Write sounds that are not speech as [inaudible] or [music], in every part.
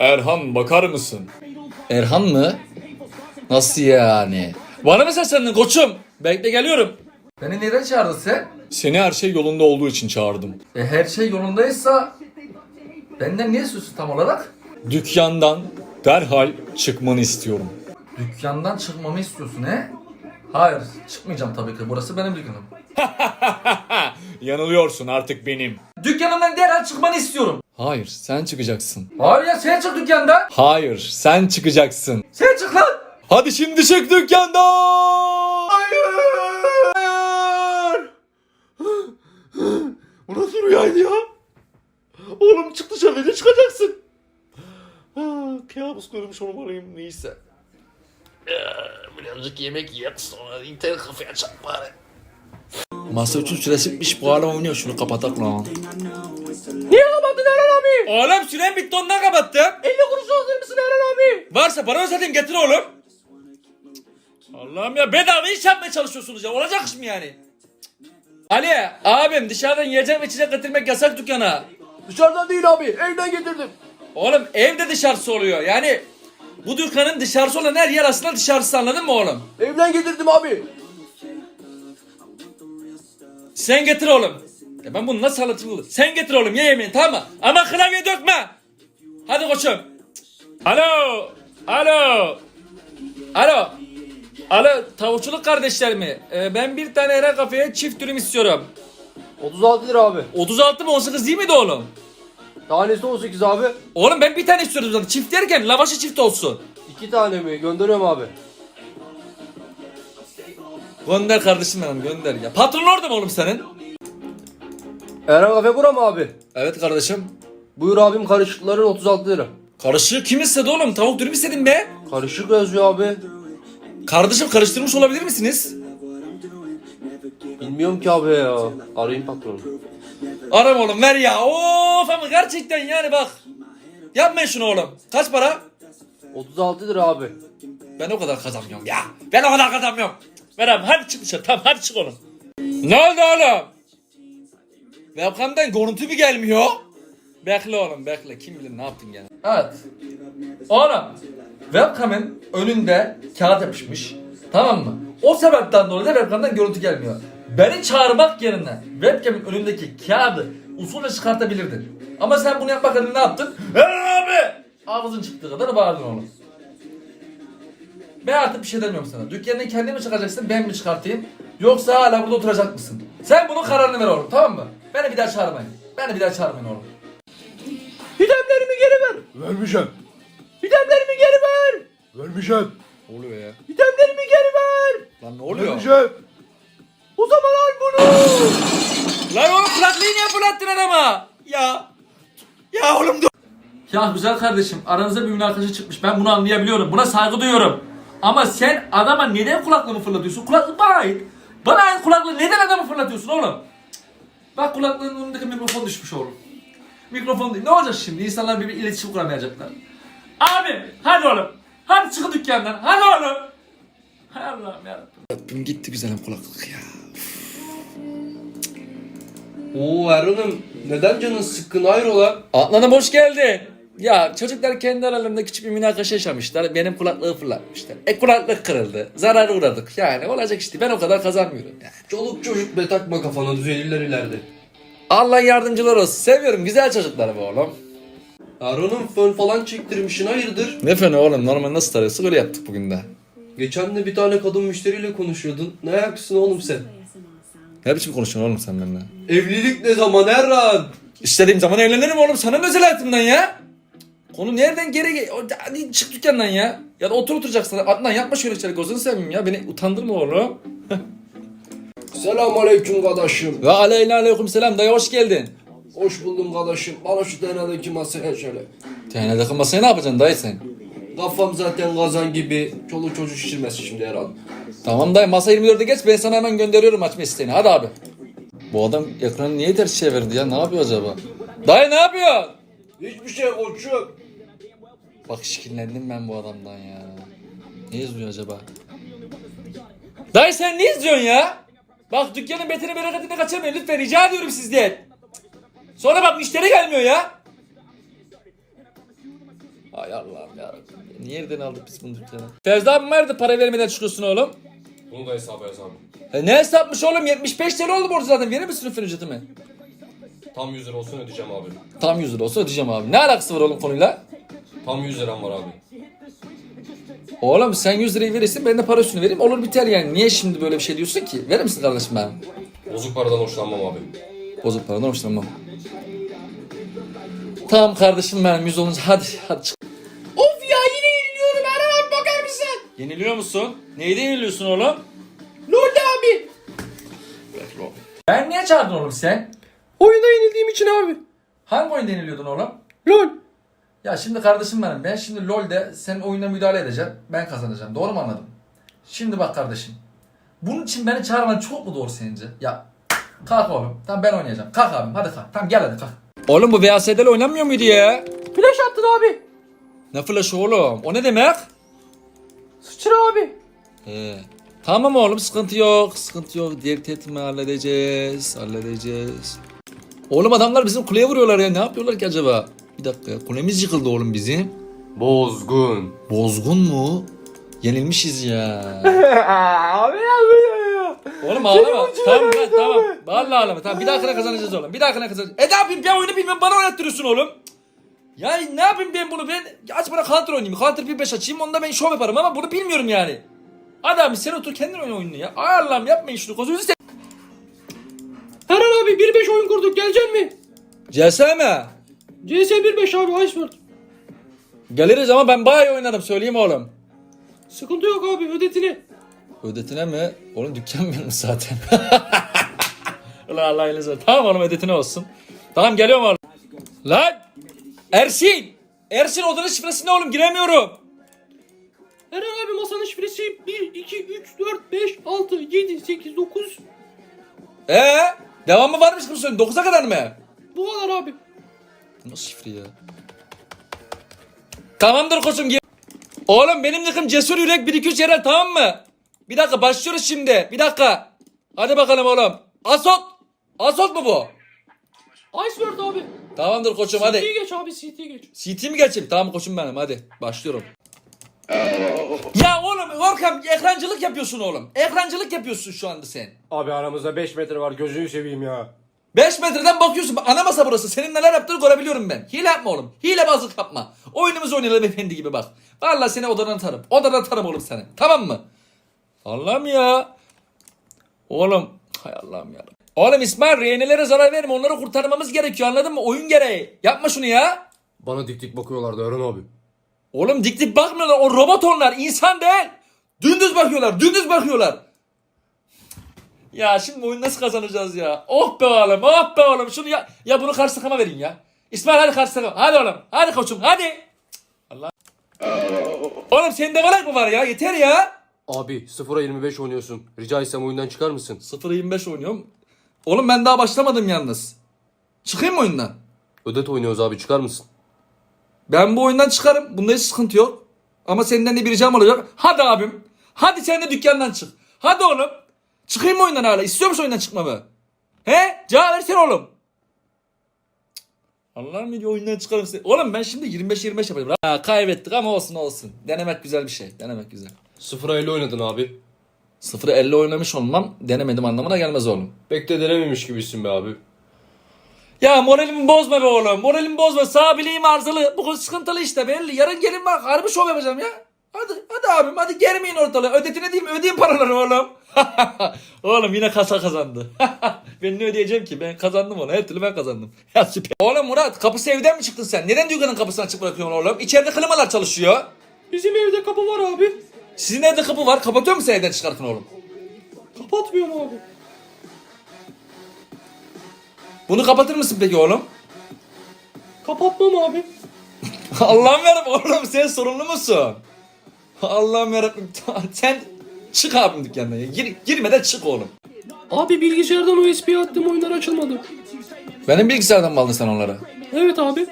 Erhan bakar mısın? Erhan mı? Nasıl yani? Bana mı seslendin koçum? Bekle geliyorum. Beni neden çağırdın sen? Seni her şey yolunda olduğu için çağırdım. E, her şey yolundaysa benden niye istiyorsun tam olarak? Dükkandan derhal çıkmanı istiyorum. Dükkandan çıkmamı istiyorsun he? Hayır çıkmayacağım tabii ki burası benim dükkanım. [laughs] Yanılıyorsun artık benim. Dükkanımdan derhal çıkmanı istiyorum. Hayır sen çıkacaksın. Abi ya sen çık dükkandan. Hayır sen çıkacaksın. Sen çık lan. Hadi şimdi çık dükkandan. Hayır. Bu nasıl rüyaydı ya? Oğlum çık dışarıya çıkacaksın. Ha, kabus görmüş olmalıyım neyse. Birazcık yemek yiyip sonra internet kafeye çak bari. Masa üçün süresi bitmiş bu hala oynuyor şunu kapatak lan. Niye kapattın Eren abi? Oğlum süren bitti ondan kapattım. 50 kuruş hazır mısın Eren abi? Varsa para özetim getir oğlum. Allah'ım ya bedava iş yapmaya çalışıyorsunuz ya. Olacak iş mi yani? Ali abim dışarıdan yiyecek ve içecek getirmek yasak dükkana. Dışarıdan değil abi evden getirdim. Oğlum evde dışarısı oluyor. Yani bu dükkanın dışarısı olan her yer aslında dışarısı anladın mı oğlum? Evden getirdim abi. Sen getir oğlum. Ya ben bunu nasıl anlatayım? Sen getir oğlum ye yemeğini tamam mı? Ama klavye dökme. Hadi koçum. Alo. Alo. Alo. Alo tavukçuluk kardeşler mi? Ee, ben bir tane Eren kafeye çift dürüm istiyorum. 36 lira abi. 36 mı 18 değil miydi oğlum? Tanesi 18 abi. Oğlum ben bir tane istiyorum zaten. Çift derken lavaşı çift olsun. İki tane mi? Gönderiyorum abi. Gönder kardeşim benim gönder ya. Patron orada mı oğlum senin? Eren kafe bura mı abi? Evet kardeşim. Buyur abim karışıkların 36 lira. Karışığı kim istedi oğlum? Tavuk dürüm istedim be. Karışık yazıyor abi. Kardeşim karıştırmış olabilir misiniz? Bilmiyorum ki abi ya. Arayayım patronu. Aram oğlum ver ya. Of ama gerçekten yani bak. Yapmayın şunu oğlum. Kaç para? 36 lira abi. Ben o kadar kazanmıyorum ya. Ben o kadar kazanmıyorum. Ver abi hadi çık dışarı. Tamam hadi çık oğlum. Ne oldu oğlum? Webcam'dan görüntü mü gelmiyor? Bekle oğlum bekle. Kim bilir ne yaptın gene. Evet. Oğlum. Webcam'ın önünde kağıt yapışmış. Tamam mı? O sebepten dolayı da webcam'dan görüntü gelmiyor. Beni çağırmak yerine webcam'ın önündeki kağıdı usulü çıkartabilirdin. Ama sen bunu yapmak adına ne yaptın? Eren abi! Ağzın çıktığı kadar bağırdın oğlum. Ben artık bir şey demiyorum sana. Dükkanını kendi mi çıkacaksın ben mi çıkartayım? Yoksa hala burada oturacak mısın? Sen bunun kararını ver oğlum tamam mı? Beni bir daha çağırmayın. Beni bir daha çağırmayın oğlum. Hidemlerimi geri ver. Vermeyeceğim. Hidemlerimi geri ver. Vermeyeceğim. Ne oluyor ya? Hidemlerimi geri ver. Lan ne oluyor? Vermeyeceğim. O zaman al bunu. Lan oğlum kulaklığı niye fırlattın adama? Ya. Ya oğlum dur. Ya güzel kardeşim aranızda bir münakaşa çıkmış. Ben bunu anlayabiliyorum. Buna saygı duyuyorum. Ama sen adama neden kulaklığımı fırlatıyorsun? Kulaklık bana ait. Bana ait kulaklığı neden adamı fırlatıyorsun oğlum? Bak kulaklığın önündeki mikrofon düşmüş oğlum. Mikrofon değil. Ne olacak şimdi? İnsanlar bir, bir iletişim kuramayacaklar. Abi hadi oğlum. Hadi çıkın dükkandan. Hadi oğlum. Hay Allah'ım yarabbim. Rabbim gitti güzelim kulaklık ya. Oo Erhan'ım neden canın sıkkın hayrola? Adnan'ım hoş geldin. Ya çocuklar kendi aralarında küçük bir münakaşa yaşamışlar. Benim kulaklığı fırlatmışlar. E kulaklık kırıldı. Zarara uğradık. Yani olacak işte. Ben o kadar kazanmıyorum yani. Çoluk çocuk be takma kafana düzelirler ileride. Allah yardımcılar olsun. Seviyorum güzel çocukları bu oğlum. Erhan'ım fön falan çektirmişsin hayırdır? Ne fena oğlum. Normal nasıl tarıyorsa öyle yaptık bugün de. Geçen de bir tane kadın müşteriyle konuşuyordun. Ne ayaksın oğlum sen? Ne biçim konuşuyorsun oğlum sen benimle? Evlilik ne zaman Erhan? İstediğim zaman evlenirim oğlum. Sana ne özel hayatımdan ya? Konu nereden geri Hadi çık dükkandan ya. Ya da otur oturacaksın. Adnan yapma şöyle şeyler. Gözünü seveyim ya. Beni utandırma oğlum. [laughs] Selam aleyküm kardeşim. Ve aleyna aleyküm selam. Dayı hoş geldin. Hoş buldum kardeşim. Bana şu denedeki masaya şöyle. TN'deki masaya ne yapacaksın dayı sen? Kafam zaten kazan gibi. Çoluk çocuk şişirmesin şimdi Erhan. Tamam dayı masa 24'e geç ben sana hemen gönderiyorum açma isteğini hadi abi. Bu adam ekranı niye ters çevirdi ya ne yapıyor acaba? Dayı ne yapıyor? Hiçbir şey koçum. Bak şikillendim ben bu adamdan ya. Ne izliyor acaba? Dayı sen ne izliyorsun ya? Bak dükkanın betini bereketini kaçırmayın lütfen rica ediyorum sizden. Sonra bak müşteri gelmiyor ya. Ay Allah'ım ya. Nereden aldık biz bunu dükkana? Fevzi abi nerede para vermeden çıkıyorsun oğlum? Bunu da hesaba yazalım. E ne hesapmış oğlum 75 TL oldu borcu zaten verir misin üstün ücretimi? Tam 100 lira olsun ödeyeceğim abi. Tam 100 lira olsa ödeyeceğim abi. Ne alakası var oğlum konuyla? Tam 100 liram var abi. Oğlum sen 100 lirayı verirsin ben de para üstünü vereyim olur biter yani. Niye şimdi böyle bir şey diyorsun ki? Verir misin kardeşim ben? Bozuk paradan hoşlanmam abi. Bozuk paradan hoşlanmam. Tamam kardeşim benim 100 olunca hadi hadi çık. Of ya yine yeniliyorum Erhan abi bakar mısın? Yeniliyor musun? Neyde yeniliyorsun oğlum? LoL abi. Ben niye çağırdın oğlum sen? Oyunda yenildiğim için abi. Hangi oyunda yeniliyordun oğlum? Lol. Ya şimdi kardeşim benim ben şimdi LoL'de senin oyuna müdahale edeceğim. Ben kazanacağım. Doğru mu anladım? Şimdi bak kardeşim. Bunun için beni çağırman çok mu doğru sence? Ya kalk oğlum. Tamam ben oynayacağım. Kalk abim hadi kalk. Tamam gel hadi kalk. Oğlum bu VSD'le oynanmıyor muydu ya? Flash attın abi. Ne flash oğlum? O ne demek? Sıçra abi. He. Tamam oğlum sıkıntı yok. Sıkıntı yok. Dert etme halledeceğiz. Halledeceğiz. Oğlum adamlar bizim kuleye vuruyorlar ya. Ne yapıyorlar ki acaba? Bir dakika ya. Kulemiz yıkıldı oğlum bizim. Bozgun. Bozgun mu? Yenilmişiz ya. [laughs] abi abi. Oğlum ağlama. Tamam lan tamam. Vallahi ağlama. Tamam bir dahakine kazanacağız oğlum. Bir dahakine kazanacağız. E ne yapayım ben oyunu bilmem bana oynattırıyorsun oğlum. Ya ne yapayım ben bunu ben aç bana counter oynayayım. Counter 1.5 açayım onda ben şov yaparım ama bunu bilmiyorum yani. Abi sen otur kendin oyna oyununu ya. Ay Allah'ım yapmayın şunu. Gözünüzü se... Erhan abi 1-5 oyun kurduk gelecek mi? Mi? CS 1-5 abi Iceberg. Geliriz ama ben bayağı iyi oynadım söyleyeyim oğlum. Sıkıntı yok abi ödetini. Ödetine mi? Oğlum dükkan benim [laughs] zaten. [laughs] Allah elinize. Tamam oğlum ödetine olsun. Tamam geliyorum oğlum. Lan! Ersin! Ersin odanın şifresi ne oğlum giremiyorum. Erhan abi masanın şifresi 1, 2, 3, 4, 5, 6, 7, 8, 9. Ee, devamı varmış bu sorunun 9'a kadar mı? Bu kadar abi. Nasıl şifre ya? Tamamdır koçum. Oğlum benim nickım Cesur Yürek 1 2 3 Eren tamam mı? Bir dakika başlıyoruz şimdi. Bir dakika. Hadi bakalım oğlum. Asot. Asot mu bu? Iceberg abi. Tamamdır koçum hadi. CT'yi geç abi CT'yi geç. CT mi geçeyim? Tamam koçum benim hadi başlıyorum. ya oğlum Orkam ekrancılık yapıyorsun oğlum. Ekrancılık yapıyorsun şu anda sen. Abi aramızda 5 metre var gözünü seveyim ya. 5 metreden bakıyorsun. Ana masa burası. Senin neler yaptığını görebiliyorum ben. Hile yapma oğlum. Hile bazlık yapma. Oyunumuzu oynayalım efendi gibi bak. Vallahi seni odadan atarım. Odadan atarım oğlum seni. Tamam mı? Allah'ım ya. Oğlum. Hay Allah'ım ya. Oğlum İsmail rehinelere zarar verme. Onları kurtarmamız gerekiyor anladın mı? Oyun gereği. Yapma şunu ya. Bana dik dik bakıyorlardı Eren abi. Oğlum dik dik bakmıyorlar. O robot onlar. insan değil. Dümdüz bakıyorlar. Dümdüz bakıyorlar. Ya şimdi oyunu nasıl kazanacağız ya? Oh be oğlum. Oh be oğlum. Şunu ya. Ya bunu karşı takıma verin ya. İsmail hadi karşı takıma. Hadi oğlum. Hadi koçum. Hadi. Cık, Allah. Oğlum sende valak mı var ya? Yeter ya. Abi 0'a 25 oynuyorsun. Rica etsem oyundan çıkar mısın? 0-25 oynuyorum. Oğlum ben daha başlamadım yalnız. Çıkayım mı oyundan? Ödet oynuyoruz abi çıkar mısın? Ben bu oyundan çıkarım. Bunda hiç sıkıntı yok. Ama senden de bir ricam olacak. Hadi abim. Hadi sen de dükkandan çık. Hadi oğlum. Çıkayım mı oyundan hala? İstiyor musun oyundan çıkmamı? He? Cevap versene oğlum. Cık. Allah'ım diyor oyundan çıkarım seni. Oğlum ben şimdi 25-25 yapacağım. Ha, kaybettik ama olsun olsun. Denemek güzel bir şey. Denemek güzel. 0'a 50 oynadın abi. 0'ı 50 oynamış olmam denemedim anlamına gelmez oğlum. Pek de denememiş gibisin be abi. Ya moralimi bozma be oğlum. Moralimi bozma. Sağ bileğim arızalı. Bu sıkıntılı işte belli. Yarın gelin bak harbi şov yapacağım ya. Hadi hadi abim hadi germeyin ortalığı. Ödetine değil mi? Ödeyin paraları oğlum. [laughs] oğlum yine kasa kazandı. [laughs] ben ne ödeyeceğim ki? Ben kazandım onu. Her türlü ben kazandım. [laughs] Ya süper. Oğlum Murat kapısı evden mi çıktın sen? Neden dükkanın kapısını açık bırakıyorsun oğlum? İçeride klimalar çalışıyor. Bizim evde kapı var abi. Sizin evde kapı var. Kapatıyor musun evden çıkartın oğlum? Kapatmıyorum abi. Bunu kapatır mısın peki oğlum? Kapatmam abi. Allah'ım yarabbim oğlum sen sorumlu musun? Allah'ım yarabbim [laughs] sen çık abim dükkandan ya. Gir, girmeden çık oğlum. Abi bilgisayardan USB attım oyunlar açılmadı. Benim bilgisayardan mı aldın sen onları? Evet abi.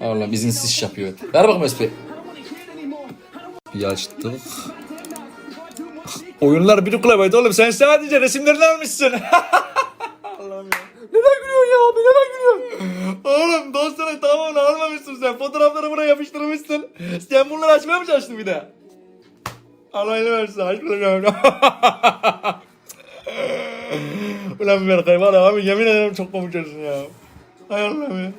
Allah'ım izinsiz iş yapıyor. Ver bakalım SP. Bir açtık. Oyunlar bir kulamaydı oğlum sen sadece resimlerini almışsın. [laughs] Allah'ım ya. Neden gülüyorsun ya abi neden gülüyorsun? Oğlum dostuna tamamını almamışsın sen. Fotoğrafları buraya bana yapıştırmışsın. Sen mı çalıştın bir de? Allah'ını versin açmayacağım. [laughs] Ulan var ya abi yemin ederim çok komik ya. Hay Allah'ım ya.